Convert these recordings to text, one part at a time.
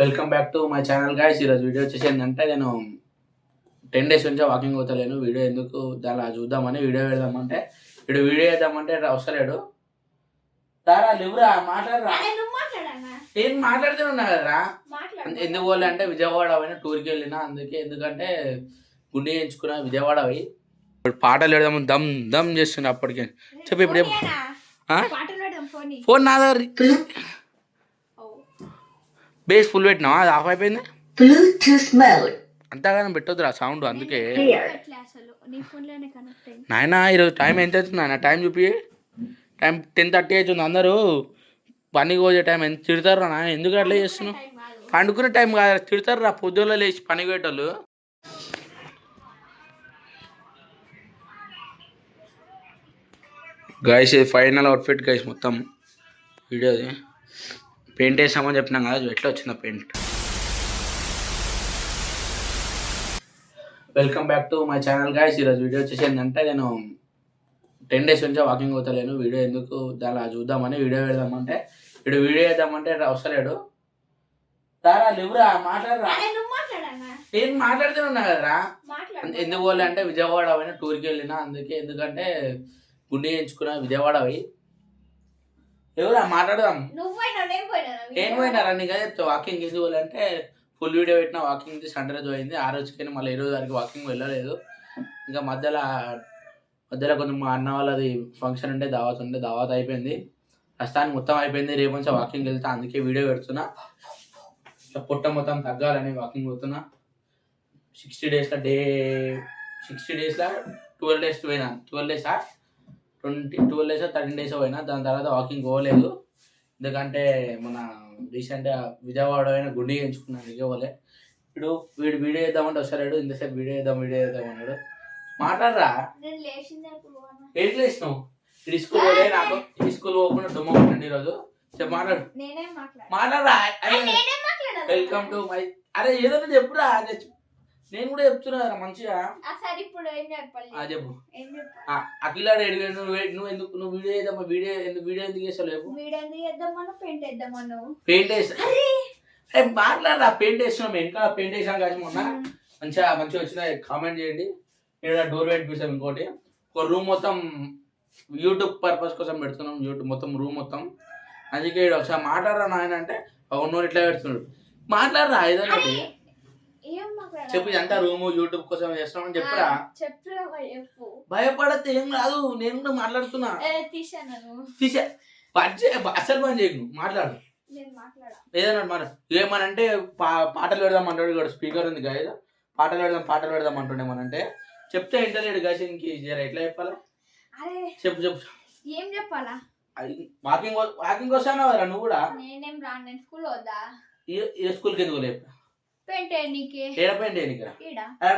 Welcome back to my channel guys ఈరోజు video వచ్చేసి ఏంటంటే నేను టెన్ డేస్ నుంచి వాకింగ్ అవుతలేను వీడియో ఎందుకు అలా చూద్దామని వీడియో పెడదామంటే వీడు వీడియో వేద్దామంటే వస్తలేడు తారా లేవురా మాట్లాడరా నేను మాట్లాడుతూనే ఉన్నా కదరా ఎందుకు పోలే అంటే విజయవాడ పోయిన టూర్కి వెళ్ళిన అందుకే ఎందుకంటే గుండె ఎంచుకున్నా విజయవాడ పోయి. ఇప్పుడు పాటలు పెడదాము దమ్ దమ్ చేస్తున్నా అప్పటికే. చెప్పు ఇప్పుడు ఫోన్ నా. దగ్గర బేస్ ఫుల్ పెట్టినావా? అది ఆఫ్ అయిపోయింది. అంతగానం పెట్టొద్దురా సౌండ్ అందుకే. నాయన ఈరోజు టైం ఎంత అవుతుంది నాయన? టైం చూపి. టైం టెన్ థర్టీ అవుతుంది అందరూ. పనికి పోయే టైం ఎంత తిడతారు నా ఎందుకు అట్లా చేస్తున్నావు? పండుకునే టైం కాదు తిడతారు రా పొద్దున్న లేచి పనికి పోయేటోళ్ళు. గైస్ ఇది ఫైనల్ అవుట్ఫిట్ గైస్ మొత్తం. వీడియోది. పెయింట్ వేసామని చెప్పినాం కదా ఎట్లా వచ్చిందో paint? Welcome back to my channel guys ఈరోజు వీడియో వచ్చేసి ఏంటంటే నేను టెన్ డేస్ నుంచి వాకింగ్ అవుతలేను వీడియో ఎందుకు అలా చూద్దామని వీడియో పెడదామంటే వీడు వీడియో వేద్దామంటే రా- వస్తలేడు తారా లేవురా మాట్లాడరా నేను మాట్లాడుతూనే ఉన్నా కదరా ఎందుకు పోలే అంటే విజయవాడ పోయిన టూర్కి వెళ్ళిన అందుకే ఎందుకంటే గుండె ఎంచుకున్నా విజయవాడ పోయి. ఎవరా? మాట్లాడదాం. నేను పోయినా నేను పోయినారా నీకు అదే వాకింగ్ అంటే ఫుల్ వీడియో పెట్టిన వాకింగ్ సండే రోజు పోయింది. ఆ రోజుకైనా మళ్ళీ ఈ రోజు వరకు వాకింగ్ వెళ్ళలేదు. ఇంకా మధ్యలో మధ్యలో కొంచెం మా అన్న వాళ్ళది ఫంక్షన్ ఉంటే దావత్ ఉంటే దావత్ అయిపోయింది. ప్రస్తుతానికి మొత్తం అయిపోయింది. రేపు నుంచి వాకింగ్ వెళ్తా అందుకే వీడియో పెడుతున్నా. ఇట్లా పొట్ట మొత్తం తగ్గాలని వాకింగ్ పోతున్నా. సిక్స్టీ డేస్లో డే సిక్స్టీ డేస్లో ట్వెల్వ్ డేస్ పోయినా. ట్వెల్వ్ డేసా twenty twelve days thirteen days పోయినా దాని తర్వాత వాకింగ్ పోలేదు. ఎందుకంటే మన రీసెంట్గా విజయవాడ అయిన గుండె ఎంచుకున్నాను ఇక పోలే. ఇప్పుడు వీడు వీడియో చేద్దామంటే వస్తాడు ఇంతసేపు వీడియో చేద్దాం వీడియో చేద్దాం అన్నాడు. మాట్లాడరా. ఏంటి లేచినావు? ఇది స్కూల్ పోలే నాకు. ఈ స్కూల్ పోకుండా దుమ్మ కొట్టండి ఈరోజు. చెప్పు మాట్లాడు. మాట్లాడరా? వెల్కమ్ టు మై అరే ఏదో ఒకటి చెప్పురా. నేను కూడా చెప్తున్నా మంచిగా. సరే ఇప్పుడు ఏం చెప్పాలి? ఆ చెప్పు. అఖిలాడు నువ్వు నువ్వు ఎందుకు నువ్వు వీడియో చేద్దామా? వీడియో ఎందుకు వీడియో ఎందుకు వీడియో ఎందుకు చేద్దామను పెయింట్ వేద్దామను పెయింట్ వేస్తా. అరే! మాట్లాడరా పెయింట్ వేస్తున్నాం ఇంకా పెయింట్ వేసాం కాదు మొన్న. మంచిగా మంచిగా వచ్చిన కామెంట్ చేయండి. ఇక్కడ డోర్ పెట్టిస్తాం ఇంకోటి. ఒక రూమ్ మొత్తం యూట్యూబ్ పర్పస్ కోసం పెడుతున్నాం. యూట్యూబ్ మొత్తం రూమ్ మొత్తం. అందుకే ఒకసారి మాట్లాడరా నాయన అంటే అవును ఇట్లా పెడుతున్నాడు. మాట్లాడరా ఏదైనా చెప్పు ఇదంతా రూమ్ యూట్యూబ్ కోసం చేస్తున్నామని చెప్పురా. చెప్పురా చెప్పు. భయపడతే ఏం రాదు నేను కూడా మాట్లాడుతున్నా. తీసే అసలు పని చేయకు మాట్లాడు. నేను మాట్లాడా? ఏదన్నా మన ఏమనంటే పా పాటలు పెడదాం అంటాడు ఇక్కడ స్పీకర్ ఉంది గాయ పాటలు పెడదాం పాటలు పెడదాం అంటుండే మనంటే చెప్తే ఇంటలేడు గాయస్ ఇంక ఎట్లా చెప్పాలా. చెప్పు చెప్పు. ఏం చెప్పాలా? వాకింగ్ వాకింగ్ వస్తాను కదా నువ్వు కూడా? నేనేం రాను స్కూల్ వద్దా? ఏ స్కూల్కి ఎందుకు లేపు పెయింట్ ఈడ.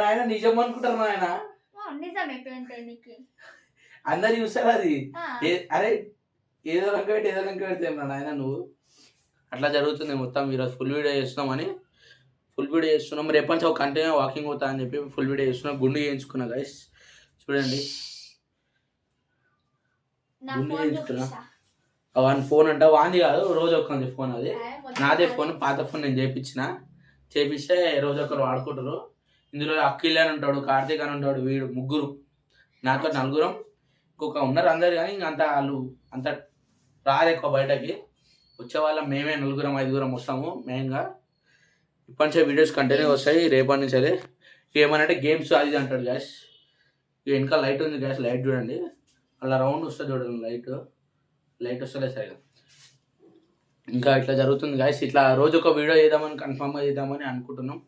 ఆయన నిజం అనుకుంటారు ఆయన. ఆ, నిజమే పెయింట్ అందరు చూస్తారు అది. అరే ఏదో లంక పెట్టి ఏదో లంక పెడితే నాయన నువ్వు? అట్లా జరుగుతుంది మొత్తం. ఈరోజు ఫుల్ వీడియో చేస్తున్నామని. ఫుల్ వీడియో చేస్తున్నాం. రేపటి నుంచి ఒక కంటిన్యూ వాకింగ్ అవుతా అని చెప్పి ఫుల్ వీడియో చేస్తున్నాం. గుండు చేయించుకున్నా గైస్ చూడండి. గుండు ఫోన్ చేయించుకున్నా. వాని ఫోన్ అంట. వాంది కాదు రోజు ఒక్కది ఫోన్ అది. నాదే. ఫోన్ పాత ఫోన్ నేను చేయించిన. చేపిస్తే రోజు ఒకరు ఆడుకుంటారు. ఇందులో అఖిల్ అని ఉంటాడు కార్తీక్ అని ఉంటాడు వీడు ముగ్గురు. నాతో నలుగురం. ఇంకొక ఉన్నారు అందరు కానీ ఇంక అంత వాళ్ళు అంత రాదు ఎక్కువ బయటకి. వచ్చే వాళ్ళ మేమే నలుగురం ఐదుగురం వస్తాము మెయిన్గా. ఇప్పటి నుంచే వీడియోస్ కంటిన్యూ వస్తాయి రేపటి నుంచి అదే. ఏమనంటే గేమ్స్ అది అంటాడు గ్యాస్ వెనక లైట్ ఉంది గ్యాస్ లైట్ చూడండి. అలా రౌండ్ వస్తుంది చూడండి లైట్ లైట్ వస్తలే సరిగా. ఇంకా ఇట్లా జరుగుతుంది. గాయస్ ఇట్లా రోజు ఒక వీడియో చేద్దామని కన్ఫామ్గా చేద్దామని అనుకుంటున్నాం.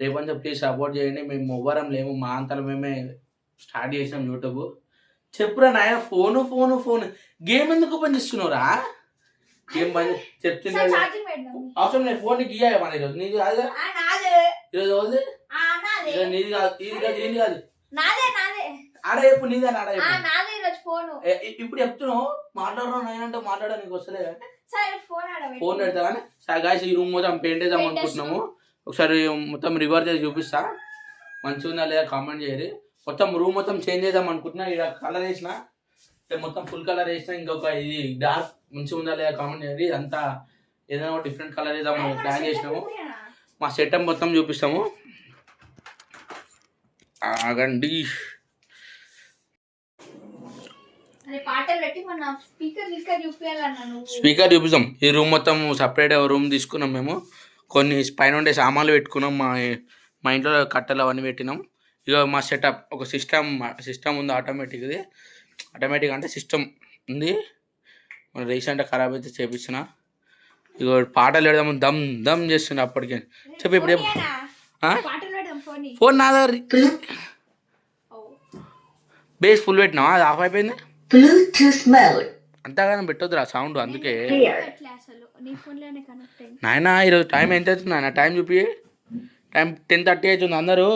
రేపంతా ప్లీజ్ సపోర్ట్ చేయండి. మేము ఎవ్వరం లేము. మా అంతలో మేమే స్టార్ట్ చేసాం యూట్యూబ్ చెప్పురా నాయన ఫోను ఫోను ఫోన్ గేమ్ ఎందుకు ఓపెన్ చేస్తున్నావురా? గేమ్ పని పెడదాం అవసరం లేదు. ఫోన్ నీకు ఇయ్యాలి మన ఈరోజు? నీది కాదు కదా? ఈరోజు? ఆ, నాదే. ఈరోజు నీది కాదు. ఇది కాదు కాదు. నాదే నాదే. ఆడ చెప్పు నీది ఆడ చెప్పు. ఇప్పుడు చెప్తున్నావు. మాట్లాడరా నాయనంటే మాట్లాడా నీకు వస్తలే ఫోన్ సరే గాయస్ ఈ రూమ్ మొత్తం పెయింట్ వేద్దాం అనుకుంటున్నాము. ఒకసారి మొత్తం రివర్స్ చేసి చూపిస్తా. మంచిగా ఉందా లేదా కామెంట్ చేయరు. మొత్తం రూమ్ మొత్తం చేంజ్ చేద్దాం అనుకుంటున్నా. ఇక్కడ కలర్ వేసిన మొత్తం ఫుల్ కలర్ వేసిన ఇంకొక ఇది డార్క్ మంచిగా ఉందా లేదా కామెంట్ చేయండి ఇదంతా ఏదైనా డిఫరెంట్ కలర్ వేద్దాం ప్లాన్ చేసినాము. మా సెటప్ మొత్తం చూపిస్తాము. ఆగండి. స్పీకర్ చూపిస్తాం. ఈ రూమ్ మొత్తం సపరేట్ రూమ్ తీసుకున్నాం మేము. కొన్ని పైన ఉండే సామాన్లు పెట్టుకున్నాం. మా మా ఇంట్లో కట్టెలు అవన్నీ పెట్టినాం. ఇక మా సెటప్ ఒక సిస్టమ్ సిస్టమ్ ఉంది ఆటోమేటిక్ది ఆటోమేటిక్ అంటే సిస్టమ్ ఉంది. మన రీసెంట్గా ఖరాబ్ అయితే చేపిస్తున్నా. ఇక పాటలు పెడదాము దమ్ దమ్ చేస్తున్నా అప్పటికే. చెప్పు ఇప్పుడు ఫోన్ నా. దగ్గర బేస్ ఫుల్ పెట్టినావా? అది ఆఫ్ అయిపోయింది? Bluetooth mode. అంతగానో పెట్టొద్దురా సౌండ్ అందుకే. నాయన ఈరోజు టైం ఎంత అవుతుంది నాయన? టైం చూపి. టైం టెన్ థర్టీ అవుతుంది అందరూ.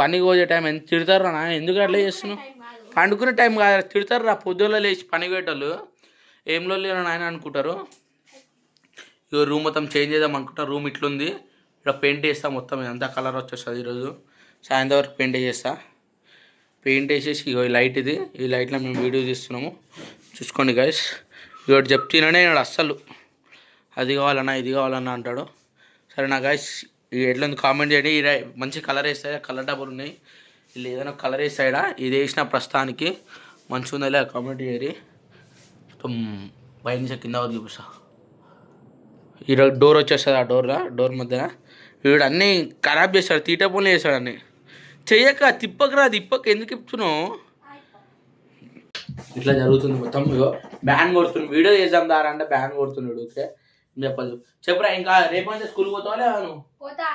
పనికి పోయే టైం ఎంత తిడతారు నా ఎందుకు అట్లా చేస్తున్నావు? పండుకునే టైం కాదు తిడతారు రా పొద్దున్న లేచి పనికి పోయేటోళ్ళు. ఏం లేరు నాయన అనుకుంటారు? ఇక రూమ్ మొత్తం చేంజ్ చేద్దాం అనుకుంటా. రూమ్ ఇట్లుంది. ఇక్కడ పెయింట్ వేస్తా మొత్తం ఇదంతా కలర్ వచ్చేస్తుంది ఈరోజు. సాయంత్రం వరకు పెయింట్ చేస్తా. పెయింట్ వేసేసి ఇగో ఈ లైట్ ఇది. ఈ లైట్లో మేము వీడియో తీస్తున్నాము. చూసుకోండి గైస్ ఇవాడు చెప్తేనే నేను అస్సలు. అది కావాలన్నా ఇది కావాలన్నా అంటాడు. సరే నా గైస్ ఎట్లా కామెంట్ చేయండి. ఈ మంచి కలర్ వేస్తాయి కలర్ డబ్బులు ఉన్నాయి. వీళ్ళు ఏదైనా కలర్ వేస్తాడా ఇది వేసిన ప్రస్తుతానికి మంచిగా ఉందా లేదా కామెంట్ చేయరి బయట నుంచి కింద వరకు చూపిస్తా. ఈరోజు డోర్ వచ్చేస్తుంది ఆ డోర్లో డోర్ మధ్యన. వీడు అన్నీ ఖరాబ్ చేస్తాడు. తీట పనులు చేస్తాడు అన్నీ. చెయ్యక తిప్పకరా తిప్పక ఎందుకు ఇప్పుతున్నావు ఇట్లా జరుగుతుంది మొత్తం ఇగో బ్యాన్ కొడుతుంది. వీడియో చేద్దాం దారా అంటే బ్యాన్ కొడుతున్నాడు ఓకే? చెప్పదు చెప్పురా ఇంకా రేపు అంటే స్కూల్ పోతావా లేదా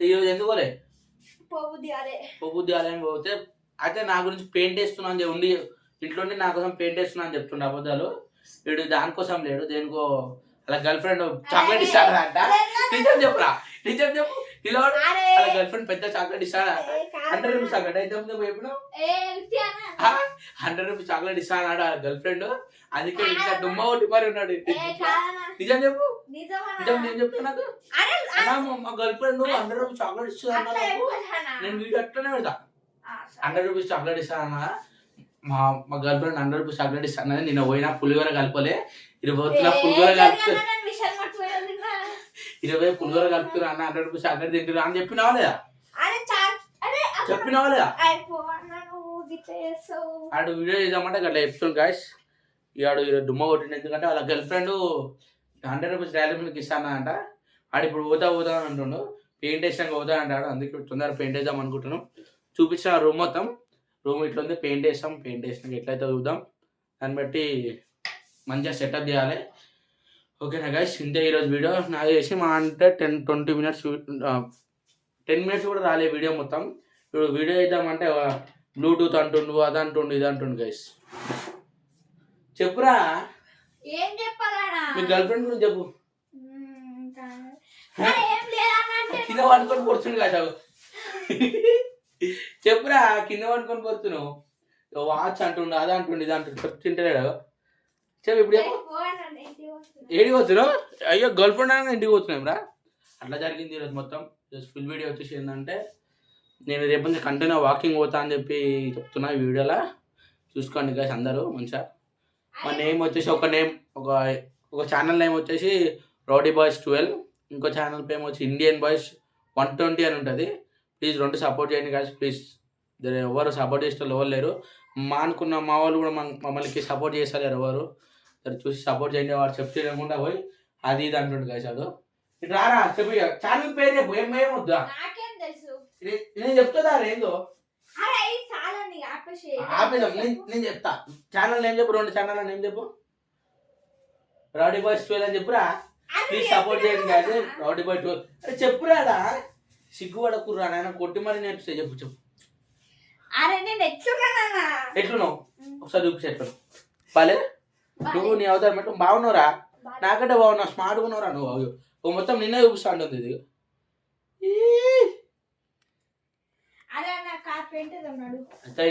ఈరోజు ఎందుకోలే పోబుద్ది ఆలయం పోతే అయితే నా గురించి పెయింట్ వేస్తున్నా అని ఉండి ఇంట్లో ఉండి నా కోసం పెయింట్ వేస్తున్నా అని చెప్తుండే అబద్ధాలు. వీడు దానికోసం లేడు దేనికో అలా గర్ల్ ఫ్రెండ్ చాక్లెట్ ఇస్తాడా అంట? నిజం చెప్పురా? నిజం చెప్పు. ఇలా గర్ల్ ఫ్రెండ్ పెద్ద చాక్లెట్ ఇస్తాడా. హండ్రెడ్ రూపీస్ చాక్లెట్ అయితే ఎప్పుడు? హండ్రెడ్ రూపీస్ చాక్లెట్ ఇస్తాడు ఆ గర్ల్ ఫ్రెండ్ అందుకే ఇంకా దుమ్మ ఒకటి మరి ఉన్నాడు. నిజం చెప్పు. నిజం నేను చెప్తా నాకు. అరే అన్నా మా- girl friend hundred rupees chocolate ఇస్తుంది అన్నా అట్లా నాకు. చెప్పొద్దన్నా. నేను వీడియో అట్లనే పెడతా. హండ్రెడ్ రూపీస్ చాక్లెట్ ఇస్తానన్నా మా మా girl friend hundred rupees chocolate ఇస్తాను నిన్న పోయినా పులిహోర కలపలే. ఇరవై పులిహోర కలుపుతా జరిగిందన్నా నేను విషయం మర్చిపోయాను నిన్న. ఇరవై పులిహోర కలుపుతున్నా అన్న హండ్రెడ్ రూపీస్ చాక్లెట్ తింటున్నా అని చెప్పినావా లేదా? చెప్పినావా లేదా. ఆడు వీడియో చేద్దామంటే అట్లా చెప్తుంది గాయస్ ఇవాడు దుమ్మ కొట్టింది ఎందుకంటే వాళ్ళ గర్ల్ ఫ్రెండ్ హండ్రెడ్ రూపీస్ ర్యాలీ మీకు ఇస్తాను అంట. ఆడు ఇప్పుడు పోతా పోతా అని అంటుండు. పెయింట్ వేసినాక పోతా అంటాడు. అందుకే తొందర పెయింట్ వేద్దాం అనుకుంటున్నాం. చూపించిన రూమ్ మొత్తం. రూమ్ ఇట్లా ఉంది పెయింట్ వేస్తాం. పెయింట్ వేసినాక ఎట్లయితే చూద్దాం. దాన్ని బట్టి మంచిగా సెటప్ చేయాలి. ఓకేనా గైస్ ఇంతే ఈరోజు వీడియో నాకు చేసి మా అంటే ten twenty minutes ten minutes కూడా రాలే వీడియో మొత్తం. ఇప్పుడు వీడియో చేద్దామంటే బ్లూటూత్ అంటుండు అది అంటుండు ఇది అంటుండు గైస్ చెప్పురా. ఏం మీ గర్ల్ ఫ్రెండ్ గురించి చెప్పు. కింద పడుకొని పడుతుంది కదా చెప్పురా కింద పడుకొని పడుతున్నావు వాచ్ అంటుండు అది అంటుండు ఇది అంటుండు. చెప్తుంటలేడు చెప్పు ఇప్పుడు చెప్పు. ఏడికి పోతున్నావు? అయ్యో గర్ల్ ఫ్రెండ్ అని ఇంటికి వచ్చినాం రా. అట్లా జరిగింది ఈరోజు మొత్తం. జస్ట్ ఫుల్ వీడియో వచ్చేసి ఏంటంటే నేను రేపు నుంచి కంటిన్యూ వాకింగ్ పోతా అని చెప్పి చెప్తున్నా ఈ వీడియోలో చూసుకోండి గైస్ అందరూ మంచిగా. మా నేమ్ వచ్చేసి ఒక నేమ్ ఒక ఒక ఛానల్ నేమ్ వచ్చేసి రౌడీ బాయ్స్ ట్వెల్వ్ ఇంకో ఛానల్ పేమ్ వచ్చి ఇండియన్ బాయ్స్ వన్ ట్వంటీ అని ఉంటుంది. ప్లీజ్ రెండు సపోర్ట్ చేయండి గాయస్ ప్లీజ్ ఎవరు సపోర్ట్ చేసే వాళ్ళు ఎవరు లేరు. మా అనుకున్న మా వాళ్ళు కూడా మమ్మల్ని సపోర్ట్ చేస్తారు ఎవరు. చూసి సపోర్ట్ చేయండి వాడు చెప్తే లేకుండా పోయి అది ఇది అంటుండు అడు ఇటు రారా చెప్పు ఛానల్ పేరు ఏం ఏం వద్దా? నాకేం తెలుసు. నేను- చెప్తుందా ఏందో? ఆపేదాం నేను చెప్తా. ఛానల్ నేమ్ చెప్పు రెండు ఛానల్ నేమ్ చెప్పు? రౌడీ బాయ్స్ ట్వెల్వ్ అని చెప్పురా? ప్లీజ్ సపోర్ట్ చేయండి కాదు రౌడీ బాయ్ ట్వెల్వ్ అరే చెప్పురాడా సిగ్గుపడకుర్రా నాయన కొట్టి మరి నేర్పిస్తే చెప్పు చెప్పు. అరే నేను ఎట్లున్నానన్నా ఎట్లున్నావు? ఒకసారి చూపించి ఎట్లున్నావు. బాలే నువ్వు నీ అవతారం పెట్టు బాగున్నావురా? నాకంటే బాగున్నావు స్మార్ట్గా ఉన్నావురా నువ్వు. మొత్తం నిన్నే చూపిస్తా ఉంటుంది ఇది.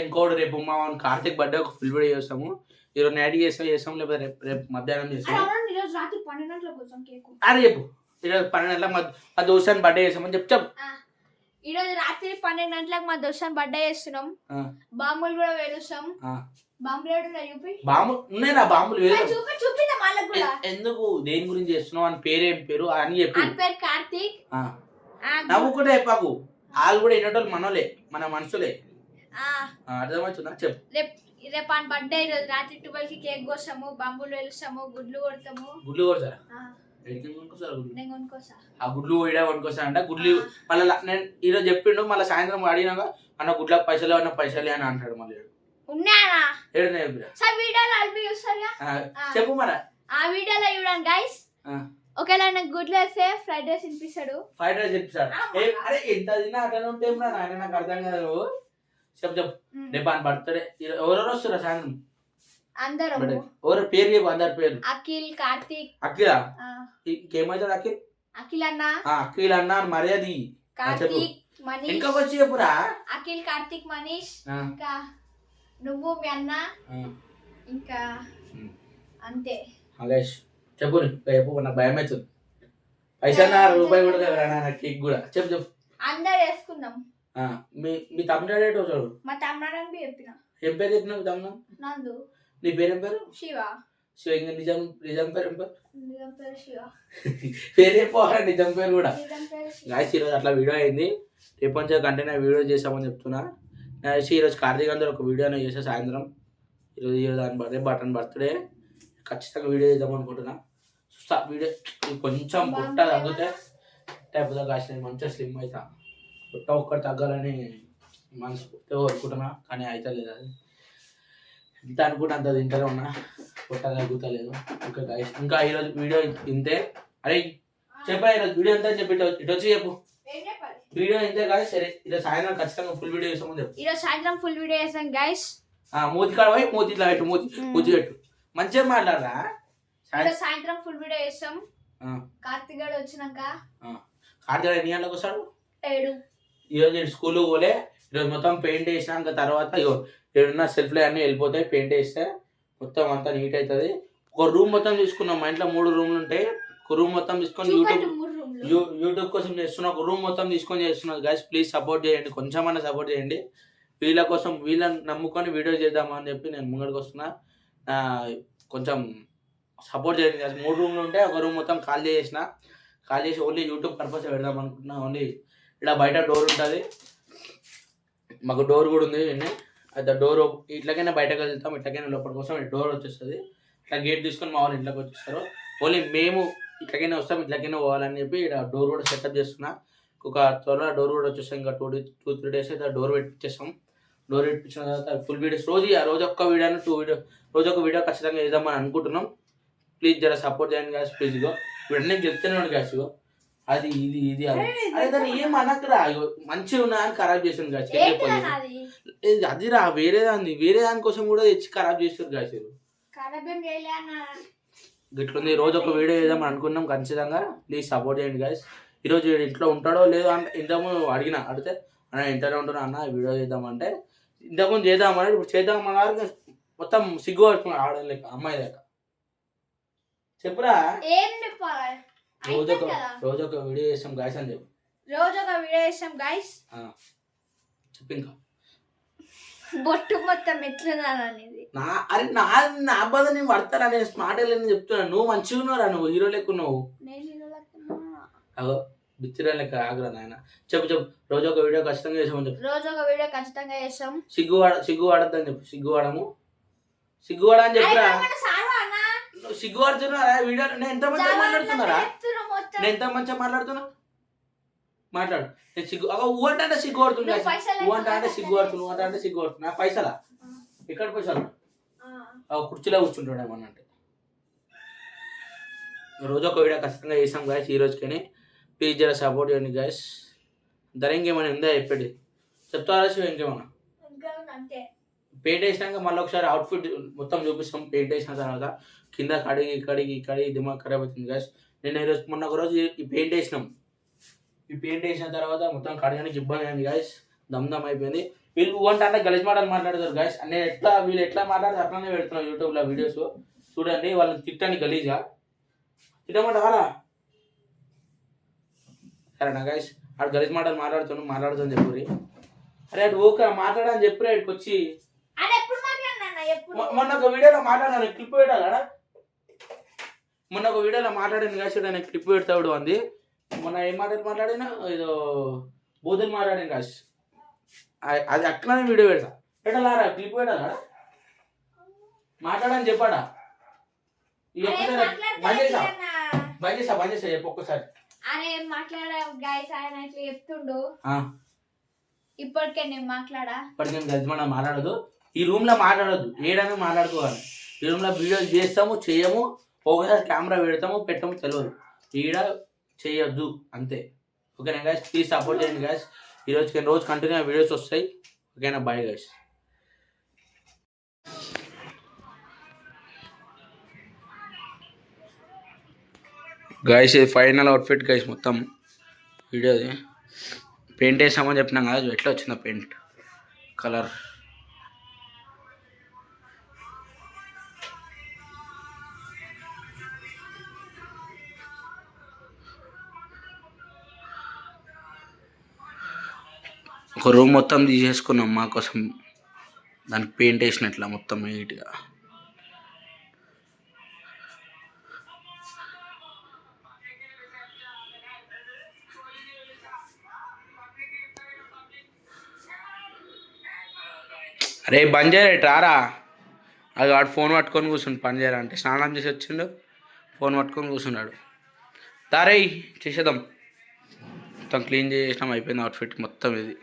ఇంకోటి రేపు మా కార్తిక్ బర్త్డే ఒక ఫుల్ వీడియో చేస్తాము. ఈరోజు నైట్ చేస్తాం చేస్తాం లేకపోతే రేపు రేపు మధ్యాహ్నం కేకు. అరే చెప్పు. ఈరోజు పన్నెండు గంటల మా దోస్తాన్ని బర్త్డే చేసామని చెప్పు చెప్పు. ఈ రోజు రాత్రి పన్నెండు గంటలకు మా దోస్తాన్ బర్త్డే చేస్తున్నాం. బాంబులు కూడా వేలుస్తాం. బాంబులు ఉన్నాయి నా బాంబులు ఎందుకు దేని గురించి చేస్తున్నావు? అని పేరేం పేరు? అని చెప్పి. పేరు కార్తీక్. నవ్వుకుంటే చెప్పాకు. వాళ్ళు కూడా వినేటోళ్ళు మనోలే మన మనుషులే ఆ, అర్థమవుతుందా చెప్పు. రేపు రేపు ఆయన బర్త్డే ఈ రోజు రాత్రి ట్వెల్వ్కి కేక్ కోస్తాము బాంబులు వేలుస్తాము గుడ్లు కొడతాము. గుడ్లు కొడతారా? గుడ్లు నేను కొనుక్కోసా ఆ గుడ్లు పోయిడా కొనుక్కోసా అంటే. గుడ్లు మళ్ళీ నేను ఈరోజు చెప్పిండు మళ్ళీ సాయంత్రం అడిగినాక అన్న గుడ్లకు పైసలు అన్న పైసలే అని అంటాడు మళ్ళీ ఉన్నాయా ఏడున్నా చెప్పిరా సార్ వీడియోలో అల్పి చూస్తారుగా? ఆ, చెప్పు మరి. ఆ వీడియోలో చూడండి గైస్. ఒకవేళ నాకు గుడ్లు వేస్తే ఫ్రైడ్ రైస్ తినిపిస్తాడు. ఫ్రైడ్ రైస్ ఏ, అరే ఎంత తిన్నా అట్లా ఉంటే నాకు అర్థం కాదు. చెప్పు చెప్పు. రేపు అని బర్త్డే ఎవరెవరు వస్తురా సాయంత్రం? అందరం ఎవరు పేరు చెప్పు అందరి పేరు అఖిల్ కార్తీక్. అఖిలా? ఆ, ఇంకేమవుతాడు అఖిల్? అఖిల్ అన్న. అఖిల్ అన్న అని మర్యాద. కార్తీక్ మనీష్. ఇంకా వచ్చి చెప్పురా? అఖిల్ కార్తీక్ మనీష్. ఇంకా నువ్వు మీ అన్న. ఇంకా. అంతే. మగేష్ చెప్పు చెప్పు నాకు భయం అవుతుంది పైసా నా రూపాయి కూడా నాకు కేక్ కూడా. చెప్పు చెప్పు. అందరు వేసుకుందాం. మీ మీ చూడు? మా తమ్ముడని చెప్పిన. ఏం పేరు చెప్పినావు మీ తమ్ముడు? నందు. నీ పేరు పేరు? శివ. శివ ఇంకా నిజం నిజం పేరు ఏం పేరు? నిజం పేరు శివ. పేరు నిజం పేరు కూడా. నిజం పేరు శివ. గాయస్ ఈరోజు అట్లా వీడియో అయింది. రేపు నుంచి కంటిన్యూ వీడియో చేసామని చెప్తున్నా. గాయస్ ఈరోజు కార్తీక్ అందరూ ఒక వీడియోనే చేసా సాయంత్రం. ఈరోజు ఈరోజు దాని బర్త్డే బటన్ బర్త్డే ఖచ్చితంగా వీడియో చేద్దాం అనుకుంటున్నా. చూస్తా వీడియో కొంచెం పుట్ట తగ్గితే కాసిన నేను మంచిగా స్లిమ్ అవుతా పుట్ట ఒక్కటి తగ్గాలని మనసు కోరుకుంటున్నా కానీ అయితే లేదు అది. ఎంత అనుకుంటే అంత తింటూనే ఉన్నా పుట్ట తగ్గుతలేదు ఇంకా guys, ఇంకా ఈరోజు వీడియో ఇంతే. అరే చెప్పా ఈరోజు వీడియో ఎంత చెప్పి ఇటు వచ్చి చెప్పు. వీడియో ఇంతే కాదు సరే ఈరోజు సాయంత్రం ఖచ్చితంగా ఫుల్ వీడియో చేసామని చెప్పు. ఈరోజు సాయంత్రం ఫుల్ వీడియో చేసాం గైస్ ఆ, మూతి కాడ పోయి మూతి ఇట్లా పెట్టు మూతి. మూతి పెట్టు. మంచిగా మాట్లాడరా? సాయంత్రం ఫుల్ వీడియో చేస్తాం. కార్తీక్ గడు వచ్చినాక కార్తీక్ ఎన్ని గంటలకు వస్తాడు? ఏడు. ఈరోజు నేను స్కూల్ పోలే ఈరోజు మొత్తం పెయింట్ వేసినాక తర్వాత ఏడున్న సెల్ఫ్లు అన్నీ వెళ్ళిపోతాయి పెయింట్ వేస్తే మొత్తం అంతా నీట్ అవుతుంది. ఒక రూమ్ మొత్తం తీసుకున్నాం మా ఇంట్లో మూడు రూమ్లు ఉంటాయి. ఒక రూమ్ మొత్తం తీసుకొని యూట్యూబ్ యూట్యూబ్ కోసం చేస్తున్నా ఒక రూమ్ మొత్తం తీసుకొని చేస్తున్నా. గైస్ ప్లీజ్ సపోర్ట్ చేయండి కొంచెమన్నా సపోర్ట్ చేయండి. వీళ్ళ కోసం వీళ్ళని నమ్ముకొని వీడియో చేద్దామని చెప్పి నేను ముంగడికి వస్తున్నా. కొంచెం సపోర్ట్ చేయండి guys. మూడు రూమ్లు ఉంటే ఒక రూమ్ మొత్తం ఖాళీ చేసిన. ఖాళీ చేసి ఓన్లీ యూట్యూబ్ పర్పస్ పెడదాం అనుకుంటున్నా. ఓన్లీ ఇలా బయట డోర్ ఉంటుంది. మాకు డోర్ కూడా ఉంది అది డోర్ ఇట్లకైనా బయటకు వెళ్తాం ఇట్లాగైనా లోపల కోసం డోర్ వచ్చేస్తుంది. ఇట్లా గేట్ తీసుకొని మా వాళ్ళు ఇంట్లోకి వచ్చేస్తారు. ఓన్లీ మేము ఇట్లకైనా వస్తాం ఇట్లాగైనా పోవాలని చెప్పి ఇక్కడ డోర్ కూడా సెటప్ చేస్తున్నా. ఒక త్వరలో డోర్ కూడా వచ్చేస్తాం. ఇంకా టూ టూ త్రీ డేస్ అయితే డోర్ పెట్టించేస్తాం డోర్ పెట్టించిన తర్వాత ఫుల్ వీడియోస్ రోజు ఆ రోజు ఒక్క వీడియోని టూ వీడియో రోజు ఒక వీడియో ఖచ్చితంగా వేద్దామని అనుకుంటున్నాం. ప్లీజ్ జర సపోర్ట్ చేయండి గాస్ ప్లీజ్ ఇగో. ఇవన్నీ చెప్తూనే ఉండు ఇగో. అది ఇది ఇది అది దాన్ని ఏం అనకురా మంచిగా ఉన్నా అని ఖరాబ్ చేసాను గాస్ ఏంటిదన్న అది అది రా వేరే దాన్ని వేరే దానికోసం కూడా తెచ్చి ఖరాబ్ చేస్తారు ఇట్లుంది ఈ రోజు ఒక వీడియో చేద్దాం అనుకున్నాం ఖచ్చితంగా. ప్లీజ్ సపోర్ట్ చేయండి గాయస్ ఈరోజు వీడు ఇంట్లో ఉంటాడో లేదో అంటే ఇంతకుముందు అడిగిన అడిగితే అన్న ఇంటనే ఉంటున్నా అన్న వీడియో చేద్దామంటే ఇంతకుముందు చేద్దామని ఇప్పుడు చేద్దామన్నారు మొత్తం సిగ్గు పడుతున్నాడు ఆడడం లెక్క అమ్మాయి లెక్క చెప్పురా? ఏం చెప్పాలి? రోజు ఒక రోజు ఒక వీడియో చేస్తాం గాయస్ అని చెప్పు. రోజు ఒక వీడియో చేస్తాం ఆ. చెప్పు ఇంకా. బొట్టు మొత్తం అనేది. నా అరే నా నా బాధ నేను పడతారా? నేను స్మార్ట్ వెళ్ళని చెప్తున్నా. నువ్వు మంచిగా ఉన్నారా నువ్వు హీరో లెక్క లెక్కనా? అగో బిచ్చిరా లెక్క ఆగురా నాయన. చెప్పు చెప్పు. రోజు ఒక వీడియో ఖచ్చితంగా చేసామని చెప్పు. రోజు ఒక వీడియో ఖచ్చితంగా చేస్తాం. సిగ్గు వాడ సిగ్గు వాడద్దని చెప్పు. సిగ్గు వాడము. సిగ్గు వాడ అని చెప్పిరా? అయినా మన సారు అన్న నువ్వు సిగ్గు పడుతున్నారా? వీడియో నేను ఎంత మంచిగా మాట్లాడుతున్నారా. నేను ఎంత మంచిగా మాట్లాడుతున్నా? మాట్లాడు. నేను సిగ్గు అగ ఊ అంటే అంటే సిగ్గు పడుతున్నా. నువ్వు పైసలు ఊ అంటే అంటే ఎక్కువ సిగ్గు పడుతున్నా. ఊ అంటే అంటే సిగ్గు పడుతున్నా. పైసలా? ఎక్కడ పైసలు? కుర్చీలో కూర్చుంటాడు ఏమన్నా అంటే. రోజు ఒక వీడియో ఖచ్చితంగా చేసాం గాయస్ ఈ రోజుకని ప్లీజ్ జర సపోర్ట్ చేయండి గాయస్ ధర ఇంకేమైనా ఉందా చెప్పండి చెప్తారా శివ ఇంకేమన్నా? ఇంకా అంతే పెయింట్ వేసినాక మళ్ళీ ఒకసారి అవుట్ఫిట్ మొత్తం చూపిస్తాం పెయింట్ వేసిన తర్వాత. కింద కడిగి కడిగి కడిగి దిమాగ్ ఖరాబ్ అవుతుంది గాయస్ నేను ఈరోజు మొన్న ఒక రోజు ఈ పెయింట్ వేసినాం. ఈ పెయింట్ వేసిన తర్వాత మొత్తం కడగడానికి ఇబ్బంది అయింది గాయస్ దమ్ దమ్ అయిపోయింది. వీళ్ళు వంట అంటే గలిజ్ మాటలు మాట్లాడతారు గాయస్ నేను ఎట్లా వీళ్ళు ఎట్లా మాట్లాడితే అట్లానే పెడుతున్నాను యూట్యూబ్లో వీడియోస్ చూడండి వాళ్ళని తిట్టండి గలీజ్గా తిట్టమంటారా సరేనా గాయస్ ఆడు గలీజ్ మాటలు మాట్లాడుతాను మాట్లాడుతాను చెప్పురి అరే అటు ఓకే మాట్లాడని చెప్పురే ఇక్కడికి వచ్చి. మొన్న ఒక వీడియోలో మాట్లాడాను క్లిప్ పెట్టాలా మొన్న ఒక వీడియోలో మాట్లాడాను కాసి నేను క్లిప్ పెడతాడు అంది. మొన్న ఏం మాట్లాడి మాట్లాడినా? ఏదో బూతులు మాట్లాడాను కాసి అది- అట్లనే వీడియో పెడతా. పెట్టాలారా క్లిప్ పెట్టాలా? మాట్లాడని చెప్పాడా? ఈ అరే ఒక్కసారి బంద్ చేసా? బంద్ చేసా బంద్ చేసా చెప్పు ఒక్కసారి. అరే మాట్లాడా గాయస్ ఆయన ఇట్లా చెప్తుండు? ఇప్పటికే నేను మాట్లాడా? ఇప్పటికి గజమాన మాట్లాడదు ఈ రూమ్లో మాట్లాడదు ఏడైనా మాట్లాడుకోవాలి. ఈ రూమ్లో వీడియోస్ చేస్తాము చేయము. ఒకసారి కెమెరా పెడతాము పెట్టము తెలియదు ఈడ చేయొద్దు అంతే. ఓకేనా గాయస్ ప్లీజ్ సపోర్ట్ చేయండి గాయస్ ఈ రోజు రోజు కంటిన్యూ వీడియోస్ వస్తాయి. ఓకేనా? బాయ్ గాయస్ గాయస్ ఇది ఫైనల్ అవుట్ఫిట్ గైస్ మొత్తం వీడియోది పెయింట్ వేసామని చెప్పినాం కదా ఎట్లా వచ్చిందా పెయింట్ కలర్ ఒక రూమ్ మొత్తం తీసేసుకున్నాం మా కోసం. దానికి పెయింట్ వేసినట్లా మొత్తం నీట్గా. అరే బంద్ చేయరా రారా? అది వాడు ఫోన్ పట్టుకొని కూర్చుండు. పని చేయరా అంటే స్నానం చేసి వచ్చిండు. ఫోన్ పట్టుకొని కూర్చున్నాడు. దారే చేసేద్దాం. మొత్తం క్లీన్ చేసినాం అయిపోయింది అవుట్ఫిట్ మొత్తం ఇది.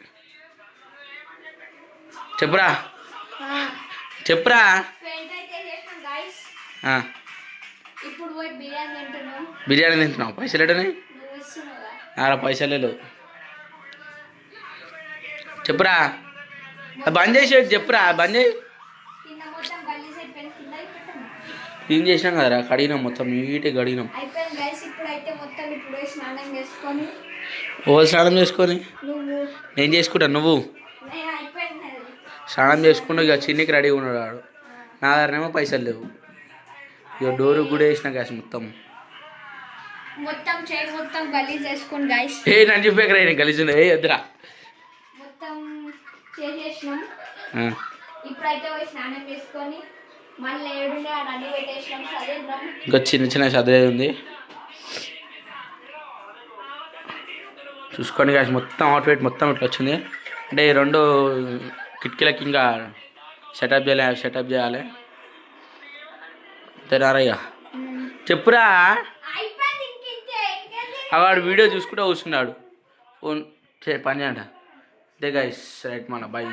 చెప్పురా. చెప్పురా. బిర్యానీ తింటున్నాం. బిర్యానీ తింటున్నావు? పైసలు ఇస్తున్నావుగా ఆడ పైసలే లేవు. చెప్పురా. బంద్ చేసేది చెప్పురా. బంద్ చేయి. క్లీన్ చేసినాం కదరా? కడిగినాం మొత్తం నీట్గా కడిగినాం. పోయి స్నానం చేసుకొని ఓ స్నానం చేసుకొని? నువ్వు నేను చేసుకుంటా నువ్వు. స్నానం చేసుకుంటూ ఇక చిన్నికి రెడీగా ఉన్నాడు వాడు. నా దగ్గరనేమో పైసలు లేవు. ఇక డోరు కూడా వేసిన గ్యాస్ మొత్తం. మొత్తం చైన్ మొత్తం గలీజ్ చేసుకొని గైస్ ఏ నన్ను చెప్పాక కలిసి ఏ వద్దురా. మొత్తం చేసేసినాం ఆ, ఇప్పుడైతే పోయి స్నానం చేసుకొని మళ్ళీ ఏడుండే ఆడ అన్ని పెట్టేసినాం చదివిద్దాం ఇంకా చిన్న చిన్న చదివేది ఉంది. చూసుకోండి గ్యాస్ మొత్తం అవుట్ఫిట్ మొత్తం ఇట్లా వచ్చింది. అంటే ఈ రెండు కిటికీలకి ఇంకా సెటప్ చేయాలి సెటప్ చేయాలి తెరారయ్య చెప్పురా ఆ వాడు వీడియో చూసుకుంటూ కూర్చున్నాడు ఫోన్ చే పని అంట అదే గైస్ రైట్ మన బాయ్